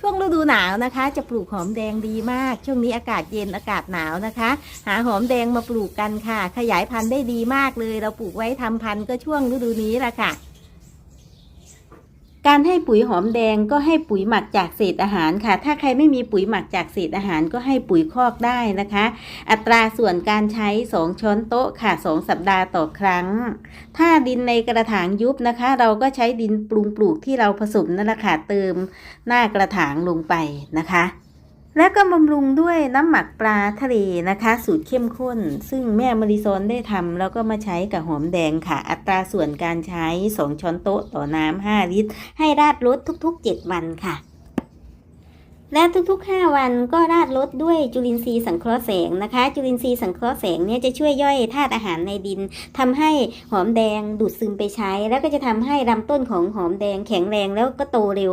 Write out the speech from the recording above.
ช่วงฤดูหนาวนะคะ จะปลูกหอมแดงดีมาก ช่วงนี้อากาศเย็นอากาศหนาวนะคะ หาหอมแดงมาปลูกกันค่ะ ขยายพันธุ์ได้ดีมากเลย เราปลูกไว้ทำพันธุ์ก็ช่วงฤดูนี้ละค่ะ การให้ปุ๋ยหอมแดงก็ให้ปุ๋ยหมักจากเศษอาหารค่ะ ถ้าใครไม่มีปุ๋ยหมักจากเศษอาหารก็ให้ปุ๋ยคอกได้นะคะ อัตราส่วนการใช้ 2 ช้อนโต๊ะค่ะ 2 สัปดาห์ต่อครั้ง ถ้าดินในกระถางยุบนะคะ เราก็ใช้ดินปรุงปลูกที่เราผสมนั่นแหละค่ะเติมหน้ากระถางลงไปนะคะ แล้วก็บำรุงด้วยน้ำหมักปลาทะเลนะคะ สูตรเข้มข้น ซึ่งแม่มาริซอนได้ทำแล้วก็มาใช้กับหอมแดงค่ะ อัตราส่วนการใช้ 2 ช้อนโต๊ะต่อน้ำ5ลิตร ให้ราดรถทุกๆ 7 วันค่ะ และทุกๆ 5 วันก็ราดรถด้วยจุลินทรีย์สังเคราะห์แสงนะคะ จุลินทรีย์สังเคราะห์แสงเนี่ยจะช่วยย่อยธาตุอาหารในดินทำให้หอมแดงดูดซึมไปใช้ แล้วก็จะทำให้ลำต้นของหอมแดงแข็งแรงแล้วก็โตเร็ว